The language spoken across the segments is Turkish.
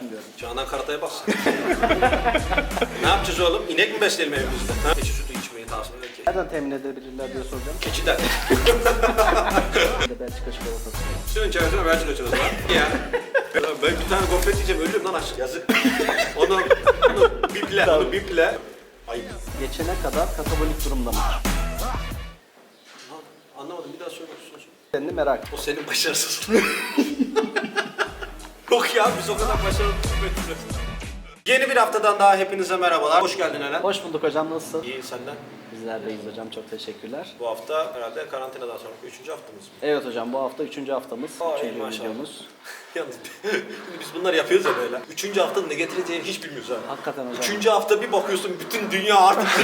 düşün diyorum. Canan Karatay'a bas. ne yapacağız oğlum? İnek mi besleyelim evimizde? Ha? Keçi sütü içmeyi tavsiye ederim. Nereden temin edebilirler diye soracağım. Keçiden. Belçika çikolatası. Şunun içerisine Belçika çikolatası var. Ya. Ben bir tane gofret yiyeceğim ölüyorum lan aç. Yazık. Onu, onu biple, onu biple. Ayıp. Geçene kadar katabolik durumda? Ha, Anlamadım bir daha söyle. söyle. Merak O senin başarısızlığın. Yok ya biz o kadar başarılı. Yeni bir haftadan daha hepinize merhabalar. Hoş geldin Eren. Hoş bulduk hocam nasılsın? İyi senden. Bizler deyiz hocam çok teşekkürler. Bu hafta herhalde karantinadan sonra üçüncü haftamız mı? Evet hocam bu hafta üçüncü haftamız. Ay, üçüncü maşallah. videomuz. Yalnız biz bunları yapıyoruz ya böyle. Üçüncü haftanın ne getireceğini hiç bilmiyoruz ha. Hakikaten hocam. Üçüncü hafta bir bakıyorsun bütün dünya artık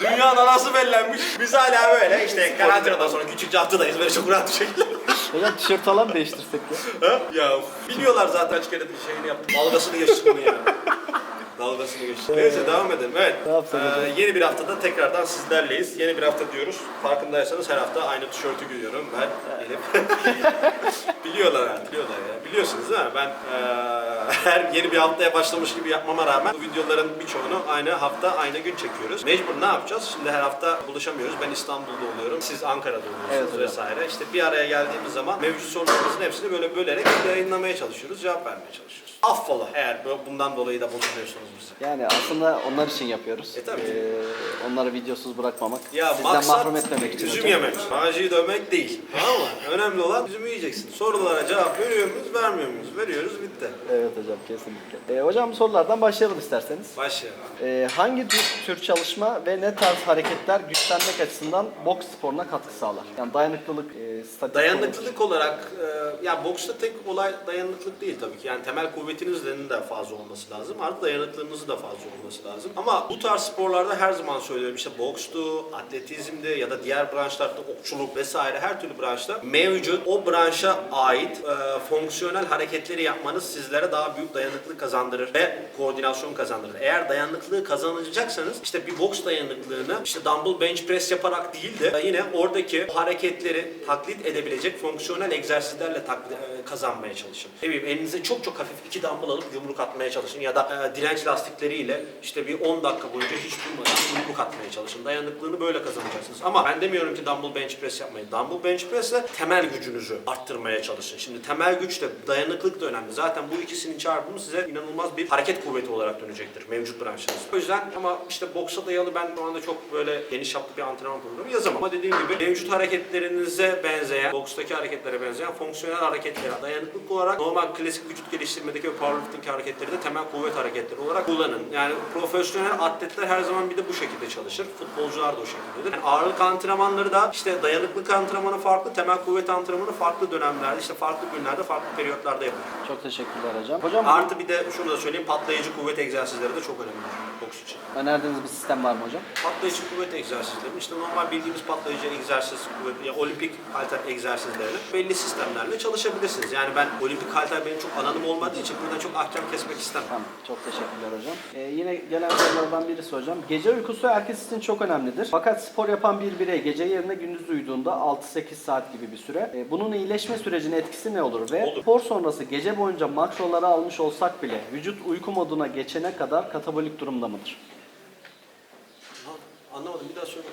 Dünyanın anası bellenmiş. Biz hala böyle işte karantinadan sonra üçüncü haftadayız böyle çok rahat bir şekilde. Hocam tişört falan değiştirsek ya. Ha? ya biliyorlar zaten kaç kere bir şeyini yaptım. Geçtik bunu ya. Dalgasını geçtik. Neyse devam edelim. Evet. Ne hocam? yeni bir haftada tekrardan sizlerleyiz. Yeni bir hafta diyoruz. Farkındaysanız her hafta aynı tişörtü giyiyorum. Ben Elif. biliyorlar yani. Biliyorlar ya. Biliyorsunuz değil mi? Ben eee, her yeni bir haftaya başlamış gibi yapmama rağmen bu videoların birçoğunu aynı hafta aynı gün çekiyoruz. Mecbur ne yapacağız? Şimdi her hafta buluşamıyoruz. Ben İstanbul'da oluyorum. Siz Ankara'da oluyorsunuz Evet vesaire. İşte bir araya geldiğimiz zaman mevcut sorularımızın hepsini böyle bölerek yayınlamaya çalışıyoruz. Cevap vermeye çalışıyoruz. Affola eğer bu- bundan dolayı da bozuluyorsunuz bizi. Yani aslında onlar için yapıyoruz. E, tabii. Ee, onları videosuz bırakmamak. Ya Sizden maksat mahrum etmemek için üzüm hocam. yemek. Maciyi dövmek değil. Tamam mı? Önemli olan üzümü yiyeceksin. Sorulara cevap veriyor muyuz, vermiyor muyuz? Veriyoruz, bitti. Evet hocam kesinlikle. Ee, hocam sorulardan başlayalım isterseniz. Başlayalım. Ee, hangi tür, çalışma ve ne tarz hareketler güçlenmek açısından boks sporuna katkı sağlar? Yani dayanıklılık, e, statik Dayanıklılık olarak, e, ya boksta tek olay dayanıklılık değil tabii ki. Yani temel kuvvetinizin de fazla olması lazım. Artı dayanıklılığınızın da fazla olması lazım. Ama bu tarz sporlarda her zaman söylüyorum işte bokstu, atletizmde ya da diğer branşlarda okçuluk vesaire her türlü branşta mevcut o branşa ait e, fonksiyonel hareketleri yapmanız sizlere daha büyük dayanıklılık kazandırır ve koordinasyon kazandırır. Eğer dayanıklılığı kazanacaksanız işte bir boks dayanıklılığını işte dumbbell bench press yaparak değil de yine oradaki hareketleri taklit edebilecek fonksiyonel egzersizlerle taklit, e, kazanmaya çalışın. Ne elinize çok çok hafif iki dumbbell alıp yumruk atmaya çalışın ya da e, direnç lastikleriyle işte bir 10 dakika boyunca hiç durmadan yumruk atmaya çalışın. Dayanıklılığını böyle kazanacaksınız. Ama ben demiyorum ki dumbbell bench press yapmayın. Dumbbell bench press ile temel gücünüzü arttırmaya çalışın. Şimdi temel güç de dayanıklık da önemli. Zaten bu ikisinin çarpımı size inanılmaz bir hareket kuvveti olarak dönecektir mevcut branşınız. O yüzden ama işte boksa dayalı ben şu anda çok böyle geniş çaplı bir antrenman programı yazamam. Ama dediğim gibi mevcut hareketlerinize benzeyen, bokstaki hareketlere benzeyen fonksiyonel hareketleri dayanıklık olarak normal klasik vücut geliştirmedeki ve powerlifting hareketleri de temel kuvvet hareketleri olarak kullanın. Yani profesyonel atletler her zaman bir de bu şekilde çalışır. Futbolcular da o şekildedir. Yani ağırlık antrenmanları da işte dayanıklık antrenmanı farklı, temel kuvvet antrenmanı farklı dönemlerde, işte farklı günlerde, farklı periyotlarda yapılır. Çok teşekkürler hocam. Hocam Artı bir de şunu da söyleyeyim, patlayıcı kuvvet egzersizleri de çok önemlidir boks için. önerdiğiniz bir sistem var mı hocam? Patlayıcı kuvvet egzersizleri, işte normal bildiğimiz patlayıcı egzersiz kuvvet, ya olimpik halter egzersizlerini belli sistemlerle çalışabilirsiniz. Yani ben olimpik halter benim çok alanım olmadığı için buradan çok ahkam kesmek istemem. Tamam, çok teşekkürler hocam. Ee, yine gelen sorulardan birisi hocam. Gece uykusu herkes için çok önemlidir. Fakat spor yapan bir birey gece yerine gündüz uyuduğunda 6-8 saat gibi bir süre. Ee, bunun iyileşme sürecine etkisi ne olur? Ve Olur. spor sonrası gece boyunca makroları almış olsak bile vücut uyku moduna geçene kadar katabolik durumda mıdır? Ha, Anlamadım bir daha söyle.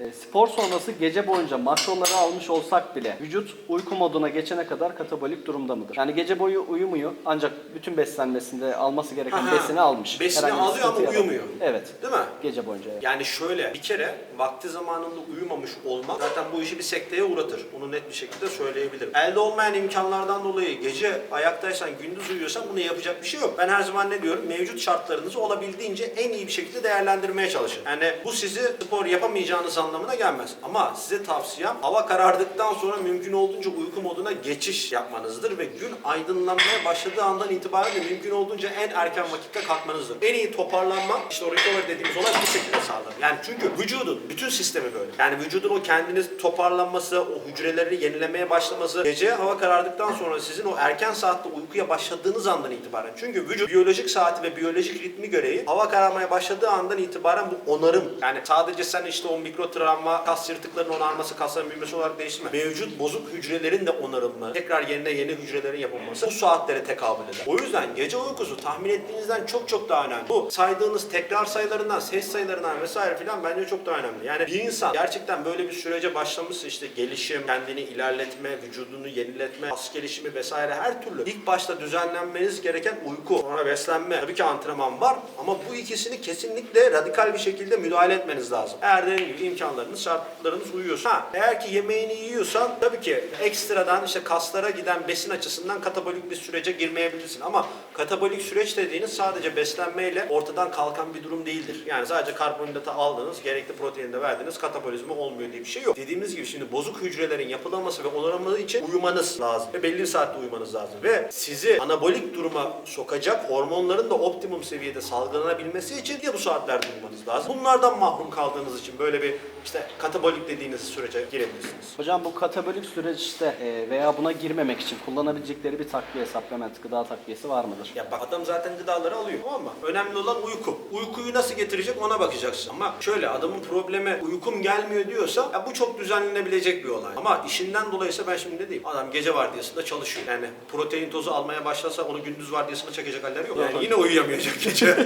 Ee, spor sonrası gece boyunca makroları almış olsak bile vücut uyku moduna geçene kadar katabolik durumda mıdır? Yani gece boyu uyumuyor ancak bütün beslenmesinde alması gereken Aha. besini almış. Besini Herhangi alıyor ama yaratmıyor. uyumuyor. Evet. Değil mi? Gece boyunca. evet. Yani şöyle bir kere vakti zamanında uyumamış olmak zaten bu işi bir sekteye uğratır. Bunu net bir şekilde söyleyebilirim. Elde olmayan imkanlardan dolayı gece ayaktaysan gündüz uyuyorsan bunu yapacak bir şey yok. Ben her zaman ne diyorum? Mevcut şartlarınızı olabildiğince en iyi bir şekilde değerlendirmeye çalışın. Yani bu sizi spor yapamayacağınız anlamına gelmez. Ama size tavsiyem hava karardıktan sonra mümkün olduğunca uyku moduna geçiş yapmanızdır ve gün aydınlanmaya başladığı andan itibaren de mümkün olduğunca en erken vakitte kalkmanızdır. En iyi toparlanma işte o dediğimiz olay bu şekilde sağlanır. Yani çünkü vücudun bütün sistemi böyle. Yani vücudun o kendiniz toparlanması, o hücreleri yenilemeye başlaması, gece hava karardıktan sonra sizin o erken saatte uykuya başladığınız andan itibaren. Çünkü vücut biyolojik saati ve biyolojik ritmi gereği hava kararmaya başladığı andan itibaren bu onarım. Yani sadece sen işte o mikro travma, kas yırtıklarının onarması, kasların büyümesi olarak değiştirmez. Mevcut bozuk hücrelerin de onarılması, tekrar yerine yeni hücrelerin yapılması bu saatlere tekabül eder. O yüzden gece uykusu tahmin ettiğinizden çok çok daha önemli. Bu saydığınız tekrar sayılarından, ses sayılarından vesaire filan bence çok daha önemli. Yani bir insan gerçekten böyle bir sürece başlamışsa işte gelişim, kendini ilerletme, vücudunu yeniletme, kas gelişimi vesaire her türlü ilk başta düzenlenmeniz gereken uyku, sonra beslenme, tabii ki antrenman var ama bu ikisini kesinlikle radikal bir şekilde müdahale etmeniz lazım. Eğer dediğim gibi imkanlarınız, şartlarınız uyuyorsa. Ha, eğer ki yemeğini yiyorsan tabii ki ekstradan işte kaslara giden besin açısından katabolik bir sürece girmeyebilirsin ama katabolik süreç dediğiniz sadece beslenmeyle ortadan kalkan bir durum değildir. Yani sadece karbonhidratı aldınız, gerekli proteini de verdiniz, katabolizmi olmuyor diye bir şey yok. Dediğimiz gibi şimdi bozuk hücrelerin yapılanması ve onarılması için uyumanız lazım ve belli saatte uyumanız lazım ve sizi anabolik duruma sokacak hormonların da optimum seviyede salgılanabilmesi için ya bu saatlerde uyumanız lazım. Bunlardan mahrum kaldığınız için böyle bir işte katabolik dediğiniz sürece girebilirsiniz. Hocam bu katabolik süreçte e, veya buna girmemek için kullanabilecekleri bir takviye, supplement, gıda takviyesi var mıdır? Ya bak adam zaten gıdaları alıyor tamam mı? Önemli olan uyku. Uykuyu nasıl getirecek ona bakacaksın. Ama şöyle adamın problemi uykum gelmiyor diyorsa ya bu çok düzenlenebilecek bir olay. Ama işinden dolayıysa ben şimdi ne diyeyim? Adam gece vardiyasında çalışıyor. Yani protein tozu almaya başlasa onu gündüz vardiyasına çekecek halleri yok. Yani yine uyuyamayacak gece.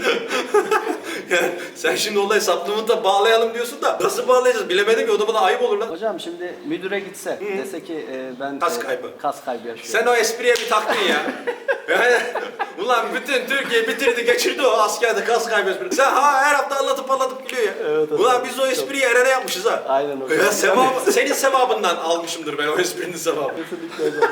yani sen şimdi olayı supplement'a bağlayalım diyorsun da nasıl bağlayacağız? Bilemedim ki o da bana ayıp olur lan. Hocam şimdi müdüre gitse dese ki e, ben Kas e, kaybı. kas kaybı yaşıyorum. Sen o espriye bir taktın ya. Yani, ulan bütün Türkiye bitirdi geçirdi o askerde kas kaybı espri. Sen ha her hafta anlatıp anlatıp gülüyor ya. Evet, evet. ulan biz o espriyi Eren'e yapmışız ha. Aynen hocam. Ya sevabı, senin sevabından almışımdır ben o esprinin sevabını. Kesinlikle hocam.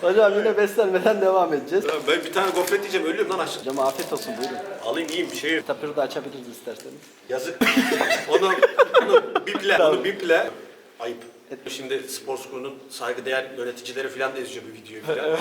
hocam yine beslenmeden devam edeceğiz. Ya Ben bir tane gofret yiyeceğim ölüyorum lan açlık. Hocam afiyet olsun buyurun. Alayım yiyeyim bir şey. Tapırı da açabiliriz isterseniz. Yazık. onu, onu biple, onu biple. Ayıp. Şimdi spor skorunun saygıdeğer yöneticileri falan da izliyor bu videoyu falan.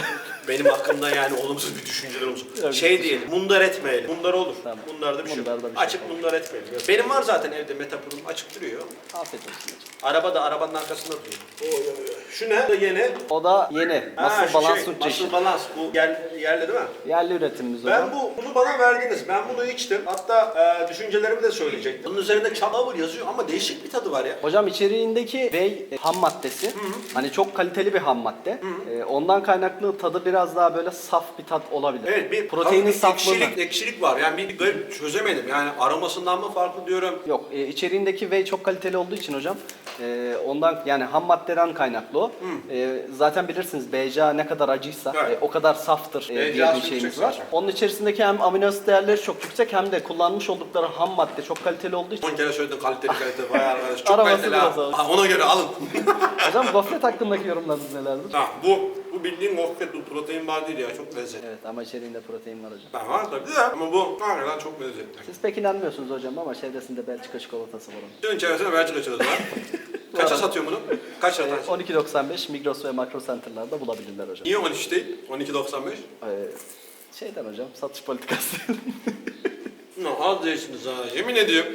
Benim hakkımda yani olumsuz bir düşünceler olsun. Evet. Şey diyelim, mundar etmeyelim. Mundar olur. Tamam. Mundarda bir şey yok. Mundarda bir şey Açık mundar etmeyelim. Benim var zaten evde metapurum açık duruyor. Afiyet olsun. Araba da arabanın arkasında duruyor. Oy, oy, oy. Şu ne? Bu da yeni. O da yeni. Ha, Nasıl şu balans şey. Muscle balans. Bu yer, yerli değil mi? Yerli üretimimiz hocam. Ben bu bunu bana verdiniz. Ben bunu içtim. Hatta e, düşüncelerimi de söyleyecektim. Bunun üzerinde Chaplower yazıyor ama değişik bir tadı var ya. Hocam içeriğindeki e, ham maddesi hani çok kaliteli bir ham madde. E, ondan kaynaklı tadı biraz daha böyle saf bir tat olabilir. Evet bir proteinin saflığını. ekşilik, ekşilik var. Yani bir, garip çözemedim. Yani aromasından mı farklı diyorum. Yok e, içeriğindeki whey çok kaliteli olduğu için hocam e, ondan yani ham maddeden kaynaklı o. E, zaten bilirsiniz BCA ne kadar acıysa Evet. e, o kadar saftır e, diye bir şeyimiz var. zaten. Onun içerisindeki hem amino asit değerleri çok yüksek hem de kullanmış oldukları ham madde çok kaliteli olduğu için 10 kere söyledim kaliteli kaliteli. Vay arkadaş çok kaliteli. Ha, Ona göre alın. hocam gofret hakkındaki yorumlarınız nelerdir? ha, bu, bu bildiğin gofret bu protein bar değil ya çok lezzetli. Evet ama içeriğinde protein var hocam. Ben var tabii de ama bu hakikaten çok lezzetli. Siz pek inanmıyorsunuz hocam ama çevresinde Belçika çikolatası var onun. Senin çevresine Belçika çikolatası var. Kaça satıyor bunu? Kaç Ee, satarsın? 12.95 Migros ve Makro Center'larda bulabilirler hocam. Niye 13 değil? 12.95? Ee, şeyden hocam satış politikası. Ne az değilsiniz ha. Yemin ediyorum.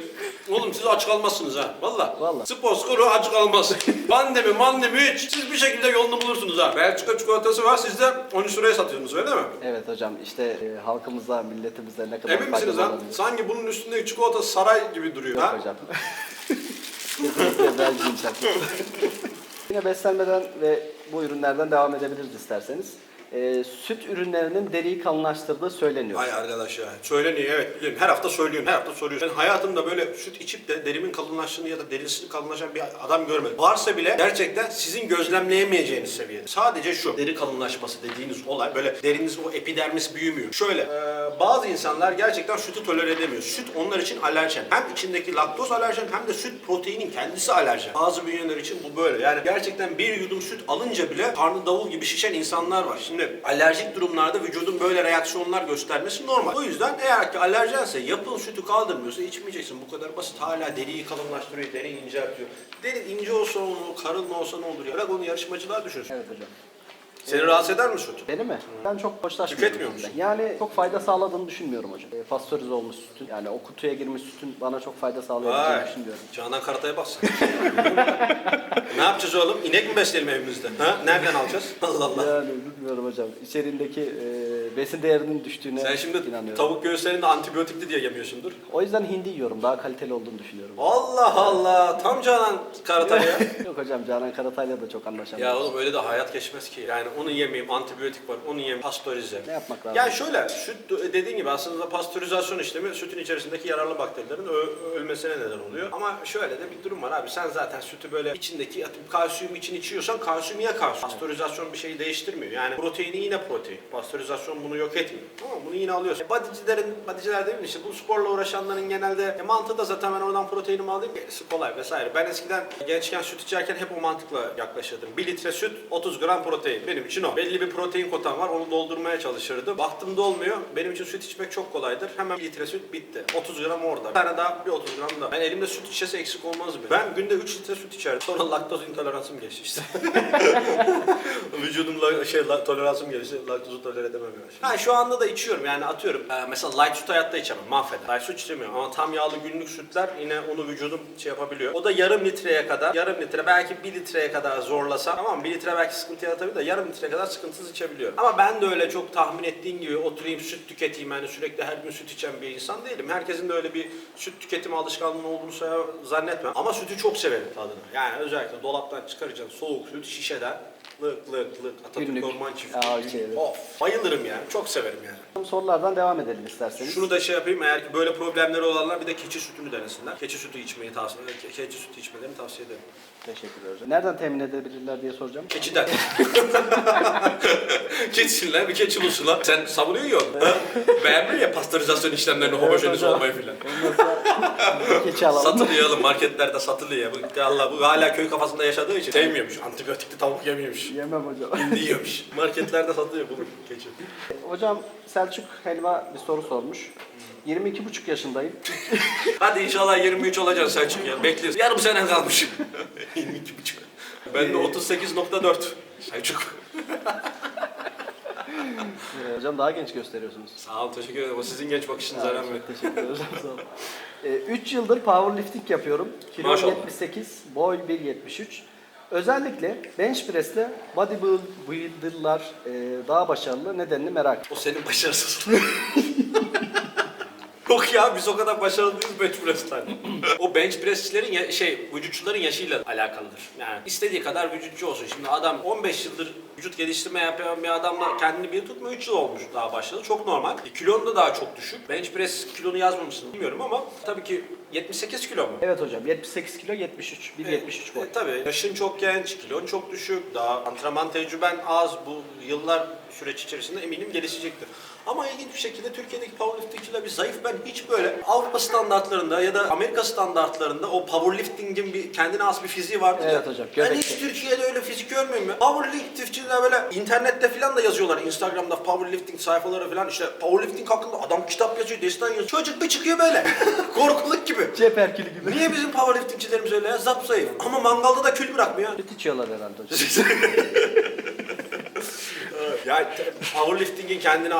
Oğlum siz aç kalmazsınız ha. Valla. Valla. Spor skoru aç kalmaz. Pandemi mandemi hiç. Siz bir şekilde yolunu bulursunuz ha. Belçika çikolatası var. Siz de 13 liraya satıyorsunuz öyle mi? evet hocam işte e, halkımıza, milletimize ne kadar Emin misiniz faydalı ha? olabilir? Sanki bunun üstündeki çikolata saray gibi duruyor Yok ha. hocam. Kesinlikle Belçin. Yine beslenmeden ve bu ürünlerden devam edebiliriz isterseniz. Ee, süt ürünlerinin deriyi kalınlaştırdığı söyleniyor. Vay arkadaş ya. Söyleniyor evet biliyorum. Her hafta söylüyorum. Her hafta soruyorsun. Ben hayatımda böyle süt içip de derimin kalınlaştığını ya da derisinin kalınlaşan bir adam görmedim. Varsa bile gerçekten sizin gözlemleyemeyeceğiniz seviyede. Sadece şu. Deri kalınlaşması dediğiniz olay böyle deriniz o epidermis büyümüyor. Şöyle e, bazı insanlar gerçekten sütü tolere edemiyor. Süt onlar için alerjen. Hem içindeki laktoz alerjen hem de süt proteinin kendisi alerjen. Bazı bünyeler için bu böyle. Yani gerçekten bir yudum süt alınca bile karnı davul gibi şişen insanlar var. Şimdi alerjik durumlarda vücudun böyle reaksiyonlar göstermesi normal. O yüzden eğer ki alerjense yapın sütü kaldırmıyorsa içmeyeceksin. Bu kadar basit. Hala deriyi kalınlaştırıyor, deriyi inceltiyor. Deri ince olsa olur, karın olsa ne olur ya. Bırak onu yarışmacılar düşünsün. Evet hocam. Seni rahatsız eder mi süt? Beni mi? Ben çok hoşlaşmıyorum. Tüketmiyor musun? Yani çok fayda sağladığını düşünmüyorum hocam. E, pastörize olmuş sütün yani o kutuya girmiş sütün bana çok fayda sağlayabileceğini Vay. düşünmüyorum. Canan Karatay'a bas. ne yapacağız oğlum? İnek mi besleyelim evimizde? Ha? Nereden alacağız? Allah Allah. Yani bilmiyorum hocam. İçeriğindeki e, besin değerinin düştüğüne Sen şimdi inanıyorum. tavuk göğüslerini de antibiyotikli diye yemiyorsundur. O yüzden hindi yiyorum. Daha kaliteli olduğunu düşünüyorum. Allah Allah. Tam Canan Karatay ya. Yok hocam Canan Karatay'la da çok ya anlaşamıyoruz. oğlum öyle de hayat geçmez ki. Yani onu yemeyeyim, antibiyotik var, onu yemeyeyim, pastörize. Ne yapmak lazım? Yani şöyle, süt dediğin gibi aslında pastörizasyon işlemi sütün içerisindeki yararlı bakterilerin ölmesine neden oluyor. Ama şöyle de bir durum var abi. Sen zaten sütü böyle içindeki atıp kalsiyum için içiyorsan kalsiyum ye kalsiyum. Pastörizasyon bir şeyi değiştirmiyor. Yani proteini yine protein. Pastörizasyon bunu yok etmiyor. Tamam bunu yine alıyorsun. E, bodycilerin, bodyciler değil mi işte bu sporla uğraşanların genelde e, mantığı da zaten ben oradan proteinimi alayım gerisi kolay vesaire. Ben eskiden gençken süt içerken hep o mantıkla yaklaşırdım. 1 litre süt 30 gram protein. Benim için o. Belli bir protein kotam var onu doldurmaya çalışırdım. Baktım dolmuyor. Benim için süt içmek çok kolaydır. Hemen 1 litre süt bitti. 30 gram orada. Bir tane daha bir 30 gram da. Ben elimde süt şişesi eksik olmaz mı? Ben günde 3 litre süt içerdim. Sonra laktoz intoleransım geçti işte. Vücudumla şey toleransım gelişti. Laktozu tolere edemem yani. Ha şu anda da içiyorum yani atıyorum. Ee, mesela light süt hayatta içemem. Mahveder. Light süt içemiyorum ama tam yağlı günlük sütler yine onu vücudum şey yapabiliyor. O da yarım litreye kadar. Yarım litre belki bir litreye kadar zorlasam tamam mı? bir litre belki sıkıntı yaratabilir de yarım litreye kadar sıkıntısız içebiliyorum. Ama ben de öyle çok tahmin ettiğin gibi oturayım süt tüketeyim yani sürekli her gün süt içen bir insan değilim. Herkesin de öyle bir süt tüketimi alışkanlığı olduğunu zannetmem. Ama sütü çok severim tadını. Yani özellikle dolaptan çıkaracaksın soğuk süt şişeden lık lık lık Atatürk Günlük. Orman Çiftliği. Aa, evet. Of bayılırım yani. Çok severim yani. Sorulardan devam edelim isterseniz. Şunu da şey yapayım eğer ki böyle problemleri olanlar bir de keçi sütünü denesinler. Keçi sütü içmeyi tavsiye ke- keçi sütü içmelerini tavsiye ederim. Teşekkürler hocam. Nereden temin edebilirler diye soracağım. Keçiden. Keçsinler bir keçi bulsunlar. Sen sabunu yiyorsun. ha? Beğenmiyor ya pastörizasyon işlemlerini homojenüz hocam. olmayı filan. Olmazsa keçi alalım. Satılıyor oğlum marketlerde satılıyor. Bu, Allah bu hala köy kafasında yaşadığı için sevmiyormuş. Antibiyotikli tavuk yemiyormuş. Yemem hocam. Hindi yiyormuş. Marketlerde satılıyor bunu keçi. hocam Selçuk Helva bir soru sormuş. 22,5 yaşındayım. Hadi inşallah 23 olacaksın Selçuk ya. Bekliyoruz. Yarım sene kalmış. 22 buçuk. Ben de 38.4. Selçuk. Ee, hocam daha genç gösteriyorsunuz. Sağ ol teşekkür ederim. O sizin genç bakışınız önemli. Çok teşekkür ederim sağ olun. 3 yıldır powerlifting yapıyorum. Kilo Maşallah. 78, boy 1.73. Özellikle bench press'te bodybuilder'lar e, daha başarılı nedenini merak O senin başarısızlığın. Yok ya biz o kadar başarılı değiliz bench press'ten. o bench pressçilerin ya- şey vücutçuların yaşıyla alakalıdır. Yani istediği kadar vücutçu olsun. Şimdi adam 15 yıldır vücut geliştirme yapan bir adamla kendini bir tutma 3 yıl olmuş daha başladı. Çok normal. E, kilon da daha çok düşük. Bench press kilonu yazmamışsın bilmiyorum ama tabii ki 78 kilo mu? Evet hocam 78 kilo 73, 1.73 boy. E, tabii yaşın çok genç, kilon çok düşük, daha antrenman tecrüben az. Bu yıllar süreç içerisinde eminim gelişecektir. Ama ilginç bir şekilde Türkiye'deki powerliftingçiler bir zayıf. Ben hiç böyle Avrupa standartlarında ya da Amerika standartlarında o powerlifting'in bir kendine has bir fiziği vardır ya. Evet hocam, Ben hiç Türkiye'de öyle fizik görmüyorum ya. Powerliftingçiler böyle internette falan da yazıyorlar. Instagram'da powerlifting sayfaları falan işte powerlifting hakkında adam kitap yazıyor, destan yazıyor. Çocuk bir çıkıyor böyle. Korkuluk gibi. Cep erkili gibi. Niye bizim powerliftingçilerimiz öyle ya? Zap zayıf. Ama mangalda da kül bırakmıyor. Süt içiyorlar herhalde hocam. ya powerlifting'in kendine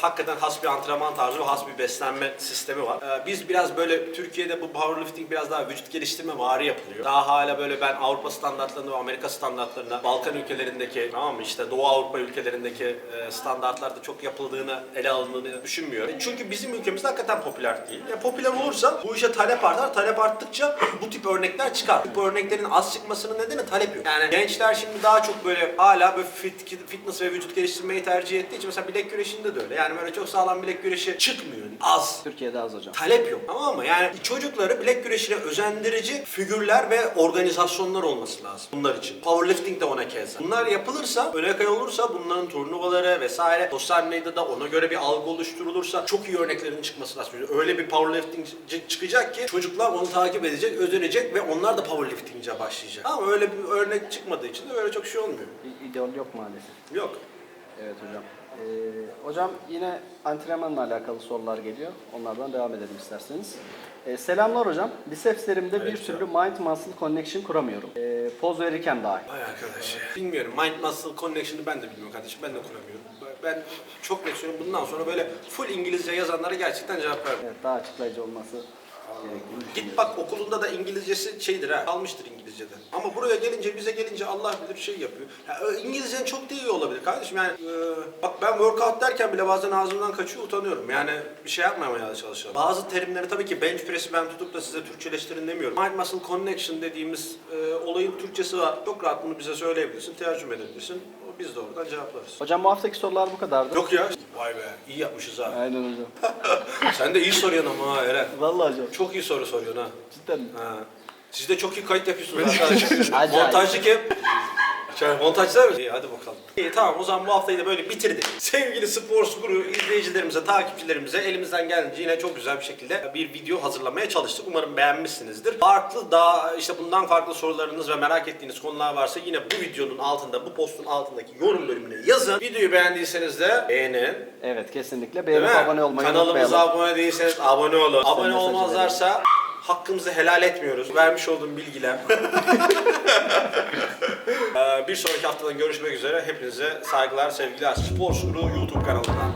hakikaten has bir antrenman tarzı ve has bir beslenme sistemi var. Ee, biz biraz böyle Türkiye'de bu powerlifting biraz daha vücut geliştirme vari yapılıyor. Daha hala böyle ben Avrupa standartlarında ve Amerika standartlarında Balkan ülkelerindeki tamam mı işte Doğu Avrupa ülkelerindeki e, standartlarda çok yapıldığını ele alındığını düşünmüyorum. Çünkü bizim ülkemizde hakikaten popüler değil. E, popüler olursa bu işe talep artar. Talep arttıkça bu tip örnekler çıkar. Bu örneklerin az çıkmasının nedeni talep yok. Yani gençler şimdi daha çok böyle hala böyle fit, fitness ve vücut geliştirmeyi tercih ettiği için mesela bilek güreşinde de öyle. Yani böyle çok sağlam bilek güreşi çıkmıyor. Az. Türkiye'de az hocam. Talep yok tamam mı? Yani çocukları bilek güreşine özendirici figürler ve organizasyonlar olması lazım bunlar için. Powerlifting de ona keza. Bunlar yapılırsa, öne kay olursa bunların turnuvaları vesaire sosyal medyada ona göre bir algı oluşturulursa çok iyi örneklerin çıkması lazım. Öyle bir powerliftingci çıkacak ki çocuklar onu takip edecek, özenecek ve onlar da powerlifting'e başlayacak. Ama öyle bir örnek çıkmadığı için de böyle çok şey olmuyor. İ- İdeol yok maalesef. Yok. Evet hocam. Ee, hocam yine antrenmanla alakalı sorular geliyor. Onlardan devam edelim isterseniz. E, selamlar hocam. Bicepslerimde bir Aleyküm türlü mind muscle connection kuramıyorum. E, poz verirken dahi. Ay arkadaş ya. Bilmiyorum. Mind Muscle Connection'ı ben de bilmiyorum kardeşim. Ben de kuramıyorum. Ben çok net söylüyorum. Bundan sonra böyle full İngilizce yazanlara gerçekten cevap vermem. Evet, daha açıklayıcı olması Git bak okulunda da İngilizcesi şeydir ha, kalmıştır İngilizcede. Ama buraya gelince, bize gelince Allah bilir şey yapıyor. Ya, İngilizcen çok da iyi olabilir kardeşim yani. e, bak ben workout derken bile bazen ağzımdan kaçıyor, utanıyorum. Yani bir şey yapmamaya çalışıyorum. Bazı terimleri tabii ki bench press'i ben tutup da size Türkçeleştirin demiyorum. Mind muscle connection dediğimiz e, olayın Türkçesi var. Çok rahat bunu bize söyleyebilirsin, tercüme edebilirsin. Biz de oradan cevaplarız. Hocam bu haftaki sorular bu kadardı. Yok ya. Vay be, iyi yapmışız ha. Aynen hocam. Sen de iyi soruyorsun ama ha Eren. Vallahi hocam. Çok iyi soru soruyorsun ha. Cidden mi? Ha. Siz de çok iyi kayıt yapıyorsunuz arkadaşlar. Acayip. Montajcı kim? Şey, montajcılar mı? İyi hadi bakalım. İyi tamam o zaman bu haftayı da böyle bitirdik. Sevgili Spor Guru izleyicilerimize, takipçilerimize elimizden geldiğince yine çok güzel bir şekilde bir video hazırlamaya çalıştık. Umarım beğenmişsinizdir. Farklı daha işte bundan farklı sorularınız ve merak ettiğiniz konular varsa yine bu videonun altında, bu postun altındaki yorum bölümüne yazın. Videoyu beğendiyseniz de beğenin. Evet kesinlikle. Beğenip abone olmayı Kanalımıza unutmayalım. abone değilseniz abone olun. Abone mesajı olmazlarsa hakkımızı helal etmiyoruz. Vermiş olduğum bilgiler. Ee, bir sonraki haftadan görüşmek üzere. Hepinize saygılar, sevgiler. Spor Suru YouTube kanalından.